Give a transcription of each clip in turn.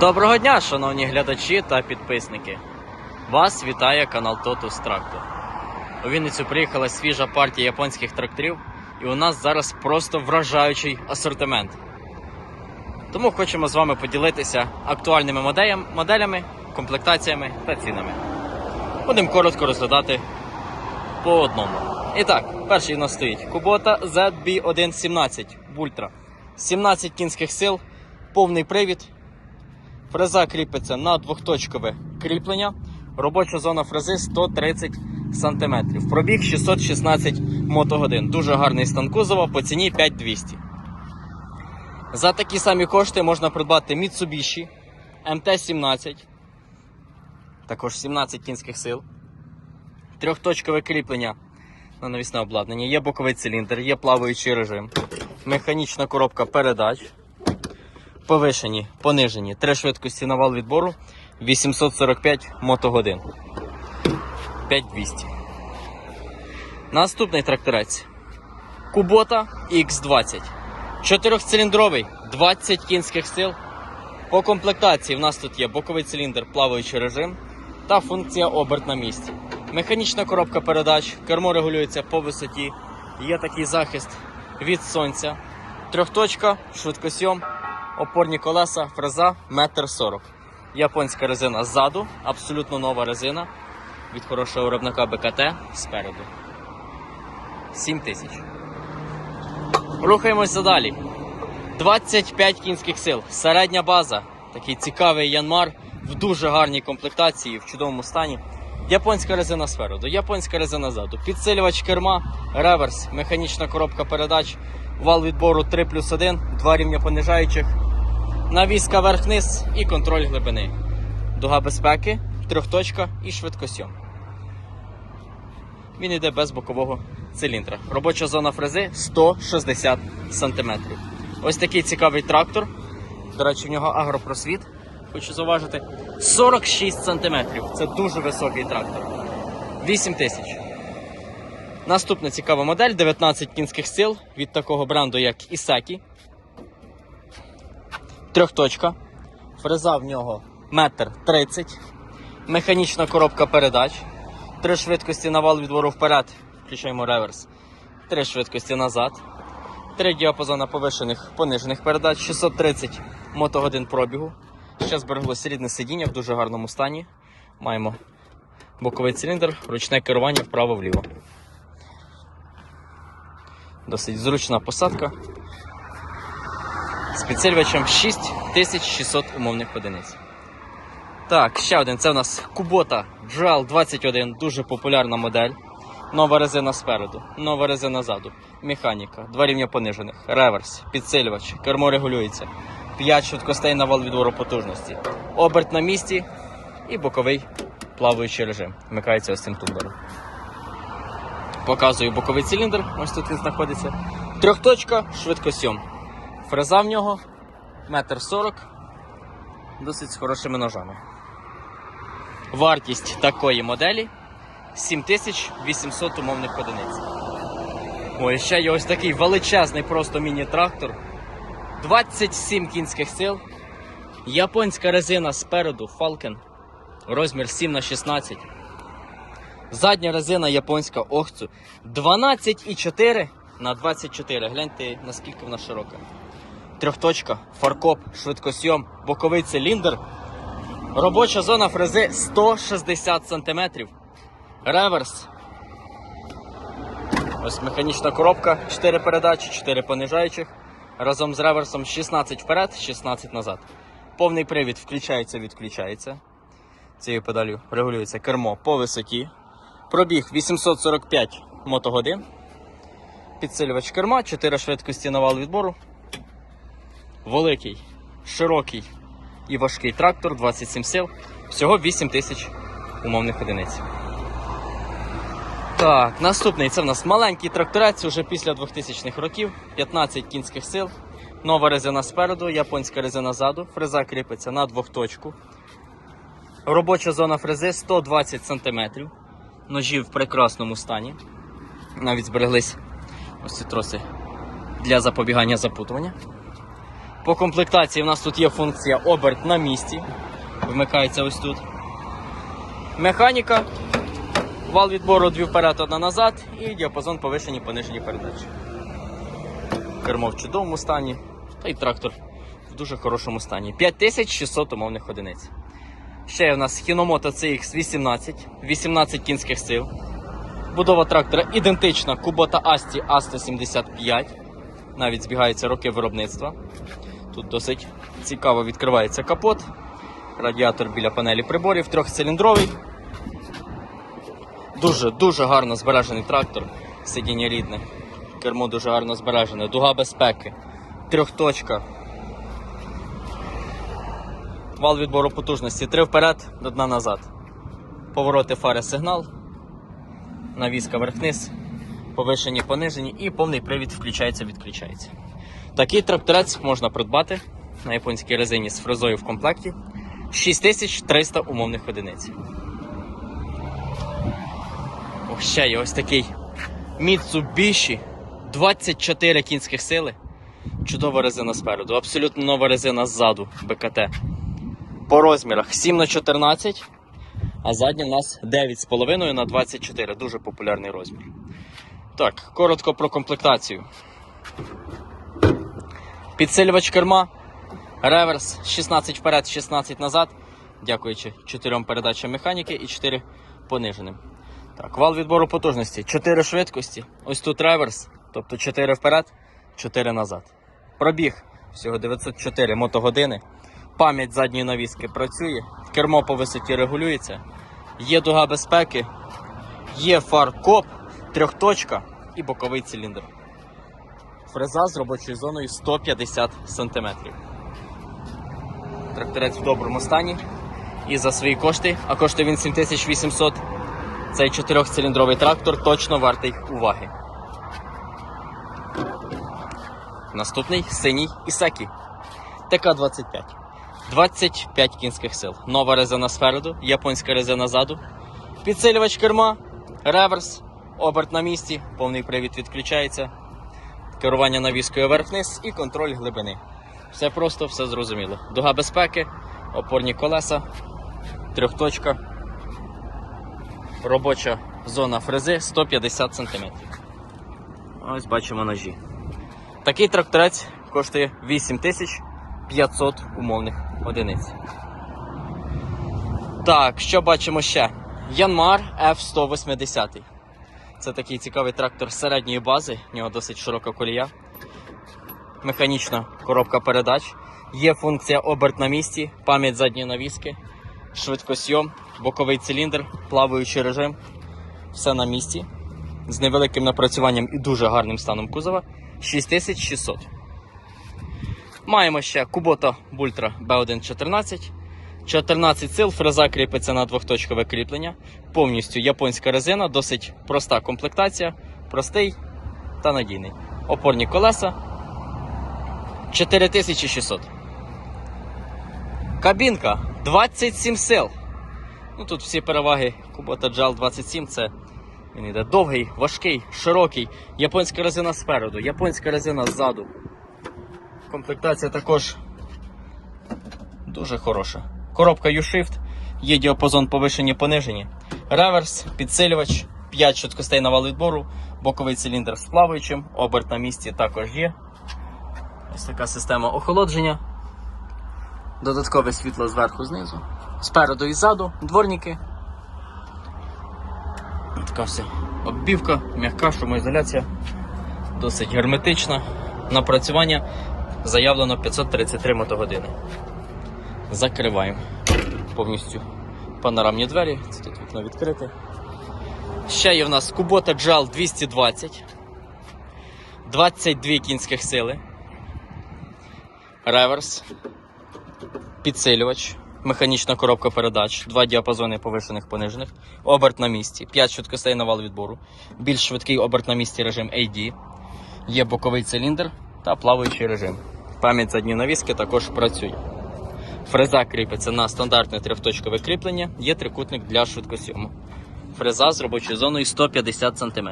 Доброго дня, шановні глядачі та підписники. Вас вітає канал Totus Tractor. У Вінницю приїхала свіжа партія японських тракторів, і у нас зараз просто вражаючий асортимент. Тому хочемо з вами поділитися актуальними моделями, комплектаціями та цінами. Будемо коротко розглядати по одному. І так, перший у нас стоїть Kubota ZB117 Ultra. 17 кінських сил, повний привід, Фреза кріпиться на двохточкове кріплення. Робоча зона фрези 130 см. Пробіг 616 мотогодин. Дуже гарний стан кузова по ціні 5200. За такі самі кошти можна придбати Mitsubishi MT-17. Також 17 кінських сил. Трьохточкове кріплення на навісне обладнання. Є боковий циліндр, є плаваючий режим, механічна коробка передач повишені, понижені. Три швидкості на вал відбору 845 мотогодин. 5200. Наступний тракторець. Кубота X20. Чотирьохциліндровий, 20 кінських сил. По комплектації в нас тут є боковий циліндр, плаваючий режим та функція оберт на місці. Механічна коробка передач, кермо регулюється по висоті, є такий захист від сонця. Трьохточка, швидкосйом, опорні колеса, фреза, метр сорок. Японська резина ззаду, абсолютно нова резина від хорошого виробника БКТ спереду. 7 тисяч. Рухаємося далі. 25 кінських сил. Середня база. Такий цікавий янмар в дуже гарній комплектації, в чудовому стані. Японська резина спереду, японська резина ззаду, підсилювач керма, реверс, механічна коробка передач, вал відбору 3 плюс 1, два рівня понижаючих, навіска верх-низ і контроль глибини. Дуга безпеки, трьохточка і швидкосйом. Він йде без бокового циліндра. Робоча зона фрези 160 см. Ось такий цікавий трактор. До речі, в нього агропросвіт. Хочу зауважити 46 см. Це дуже високий трактор. 8 тисяч. Наступна цікава модель 19 кінських сил від такого бренду, як Ісекі. Трьохточка. Фреза в нього метр 30. Механічна коробка передач. Три швидкості на вал відвору вперед. Включаємо реверс. Три швидкості назад. Три діапазона повишених понижених передач. 630 мотогодин пробігу. Ще збереглося рідне сидіння в дуже гарному стані. Маємо боковий циліндр, ручне керування вправо-вліво. Досить зручна посадка. З підсилювачем 6600 умовних одиниць. Так, ще один. Це у нас Kubota GL 21, дуже популярна модель. Нова резина спереду, нова резина ззаду, механіка, два рівня понижених, реверс, підсилювач, кермо регулюється, 5 швидкостей на вал відвору потужності, оберт на місці і боковий плаваючий режим. Вмикається ось цим тумблером. Показую боковий циліндр, ось тут він знаходиться. Трьохточка, швидкосйом. Фреза в нього метр сорок, досить з хорошими ножами. Вартість такої моделі 7800 умовних одиниць. Ой, ще є ось такий величезний просто міні-трактор. 27 кінських сил. Японська резина спереду Falcon. Розмір 7 на 16. Задня резина японська Охцу 12,4 на 24. Гляньте, наскільки вона широка. Трьохточка, фаркоп, швидкосйом, боковий циліндр. Робоча зона фрези 160 см. Реверс. Ось механічна коробка, 4 передачі, 4 понижаючих. Разом з реверсом 16 вперед, 16 назад. Повний привід включається, відключається. Цією педалю регулюється кермо по висоті. Пробіг 845 мотогодин. Підсилювач керма, 4 швидкості на вал відбору. Великий, широкий і важкий трактор, 27 сил. Всього 8 тисяч умовних одиниць. Так, наступний це в нас маленький тракторець уже після 2000-х років, 15 кінських сил, нова резина спереду, японська резина ззаду, фреза кріпиться на двохточку. Робоча зона фрези 120 см. Ножі в прекрасному стані. Навіть збереглись ось ці троси для запобігання запутування. По комплектації в нас тут є функція оберт на місці. Вмикається ось тут. Механіка. Вал відбору дві вперед, одна назад і діапазон повишені понижені передачі. Кермо в чудовому стані, та й трактор в дуже хорошому стані. 5600 умовних одиниць. Ще в нас Hinomoto CX 18, 18 кінських сил. Будова трактора ідентична Kubota Asti A175. Навіть збігаються роки виробництва. Тут досить цікаво відкривається капот. Радіатор біля панелі приборів, трьохциліндровий. Дуже дуже гарно збережений трактор. Сидіння рідне. Кермо дуже гарно збережене. Дуга безпеки. Трьохточка. Вал відбору потужності. Три вперед, одна назад. Повороти фари сигнал. Навіска вверх-вниз. Повишені, понижені і повний привід включається, відключається. Такий тракторець можна придбати на японській резині з фрезою в комплекті. 6300 умовних одиниць. Ох, ще є ось такий Mitsubishi 24 кінських сили. Чудова резина спереду, абсолютно нова резина ззаду БКТ. По розмірах 7 на 14 а задня в нас 9,5 на 24 Дуже популярний розмір. Так, коротко про комплектацію. Підсилювач керма, реверс 16 вперед, 16 назад, дякуючи 4 передачам механіки і 4 пониженим. Так, вал відбору потужності, 4 швидкості. Ось тут реверс, тобто 4 вперед, 4 назад. Пробіг всього 904 мотогодини. Пам'ять задньої навіски працює, кермо по висоті регулюється, є дуга безпеки, є фар-коп, трьохточка і боковий циліндр. Фреза з робочою зоною 150 см. Тракторець в доброму стані. І за свої кошти, а коштує він 7800. Цей чотирьохциліндровий трактор точно вартий уваги. Наступний синій Ісакі. ТК-25. 25 кінських сил. Нова резина спереду, японська резина ззаду. Підсилювач керма, реверс, оберт на місці, повний привід відключається. Керування навіскою вверх-вниз і контроль глибини. Все просто, все зрозуміло. Дуга безпеки, опорні колеса, трьохточка. Робоча зона фрези 150 см. Ось бачимо ножі. Такий тракторець коштує 8500 умовних одиниць. Так, що бачимо ще? Янмар F180. Це такий цікавий трактор середньої бази, в нього досить широка колія. Механічна коробка передач. Є функція оберт на місці, пам'ять задньої навіски, швидкосйом, боковий циліндр, плаваючий режим. Все на місці. З невеликим напрацюванням і дуже гарним станом кузова. 6600. Маємо ще Kubota Bultra B114. 14 сил, фреза кріпиться на двохточкове кріплення. Повністю японська резина, досить проста комплектація, простий та надійний. Опорні колеса 4600. Кабінка 27 сил. Ну Тут всі переваги Kubota JAL 27 це він йде довгий, важкий, широкий. Японська резина спереду, японська резина ззаду. Комплектація також дуже хороша. Коробка U-Shift, є діапазон повишені понижені. Реверс, підсилювач, 5 швидкостей на вал відбору, боковий циліндр з плаваючим, оберт на місці також є. Ось така система охолодження. Додаткове світло зверху знизу. Спереду і ззаду, дворники. Така вся оббівка, м'яка шумоізоляція, досить герметична. Напрацювання заявлено 533 мотогодини. Закриваємо повністю панорамні двері. Це тут вікно відкрите. Ще є в нас Kubota JAL 220. 22 кінських сили. Реверс. Підсилювач. Механічна коробка передач, два діапазони повишених понижених, оберт на місці, 5 швидкостей на вал відбору, більш швидкий оберт на місці режим AD, є боковий циліндр та плаваючий режим. Пам'ять задньої навіски також працює. Фреза кріпиться на стандартне трьохточкове кріплення, є трикутник для швидкосйому. Фреза з робочою зоною 150 см.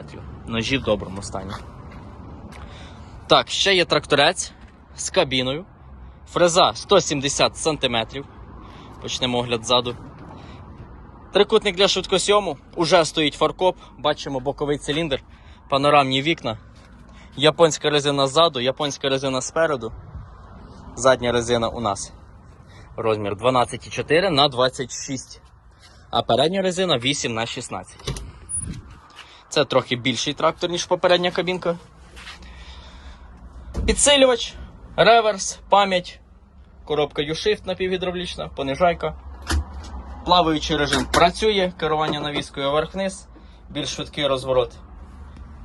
Ножі в доброму стані. Так, ще є тракторець з кабіною. Фреза 170 см. Почнемо огляд ззаду. Трикутник для швидкосйому. Уже стоїть фаркоп. Бачимо боковий циліндр, панорамні вікна. Японська резина ззаду, японська резина спереду. Задня резина у нас. Розмір 12,4 на 26. А передня резина 8 на 16. Це трохи більший трактор, ніж попередня кабінка. Підсилювач, реверс, пам'ять, коробка U-Shift напівгідравлічна, понижайка. Плаваючий режим працює, керування навіскою вверх-вниз, більш швидкий розворот.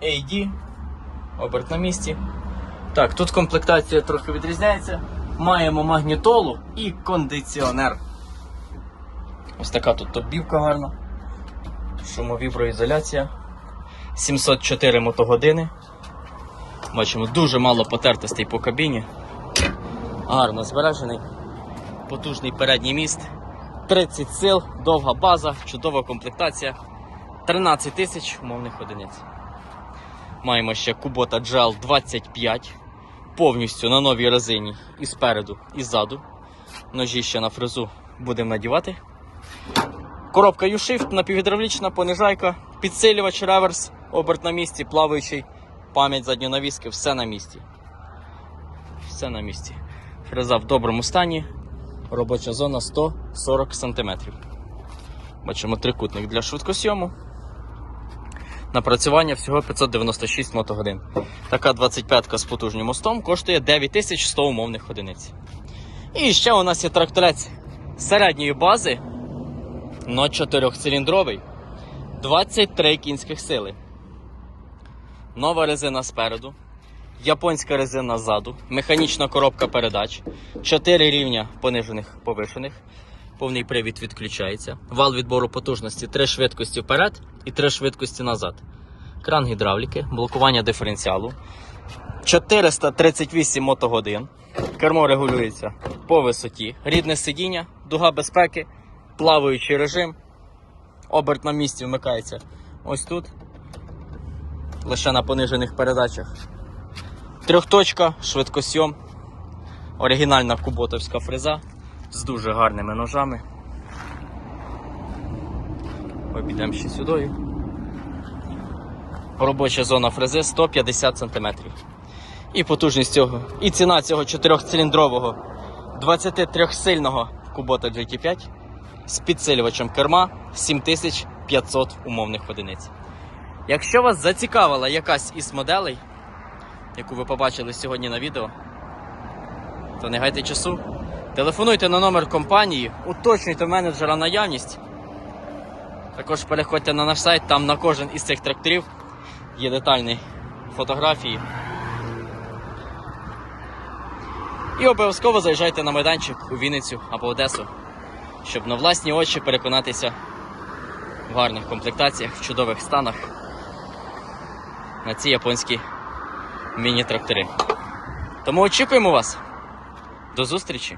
AD, оберт на місці. Так, тут комплектація трохи відрізняється. Маємо магнітолу і кондиціонер. Ось така тут тобівка гарна. Шумовіброізоляція. 704 мотогодини. Бачимо, дуже мало потертостей по кабіні. Гарно збережений. Потужний передній міст. 30 сил, довга база, чудова комплектація. 13 тисяч умовних одиниць. Маємо ще Kubota GL 25. Повністю на новій резині і спереду, і ззаду. Ножі ще на фрезу будемо надівати. Коробка U-Shift, напівгідравлічна, понижайка, підсилювач, реверс, оберт на місці, плаваючий, пам'ять задньої навіски, все на місці. Все на місці. Фреза в доброму стані. Робоча зона 140 см. Бачимо трикутник для швидкосйому. Напрацювання всього 596 мотогодин. Така 25-ка з потужним мостом коштує 9100 умовних одиниць. І ще у нас є тракторець середньої бази, но 4-циліндровий, 23 кінських сили. Нова резина спереду, японська резина ззаду, механічна коробка передач, 4 рівня понижених повишених, повний привід відключається, вал відбору потужності, 3 швидкості вперед і 3 швидкості назад. Кран гідравліки, блокування диференціалу, 438 мотогодин. Кермо регулюється по висоті, рідне сидіння, дуга безпеки, плаваючий режим. Оберт на місці вмикається ось тут. Лише на понижених передачах. Трьохточка, швидкосйом. Оригінальна куботовська фреза з дуже гарними ножами. Обійдемо ще сюди. Робоча зона фрези 150 см. І потужність цього, і ціна цього 4-циліндрового 23-сильного Kubota GT5 з підсилювачем керма 7500 умовних одиниць. Якщо вас зацікавила якась із моделей, яку ви побачили сьогодні на відео, то не гайте часу. Телефонуйте на номер компанії, уточнюйте менеджера наявність. Також переходьте на наш сайт, там на кожен із цих тракторів є детальні фотографії. І обов'язково заїжджайте на майданчик у Вінницю або Одесу, щоб на власні очі переконатися в гарних комплектаціях, в чудових станах на ці японські міні-трактори. Тому очікуємо вас. До зустрічі!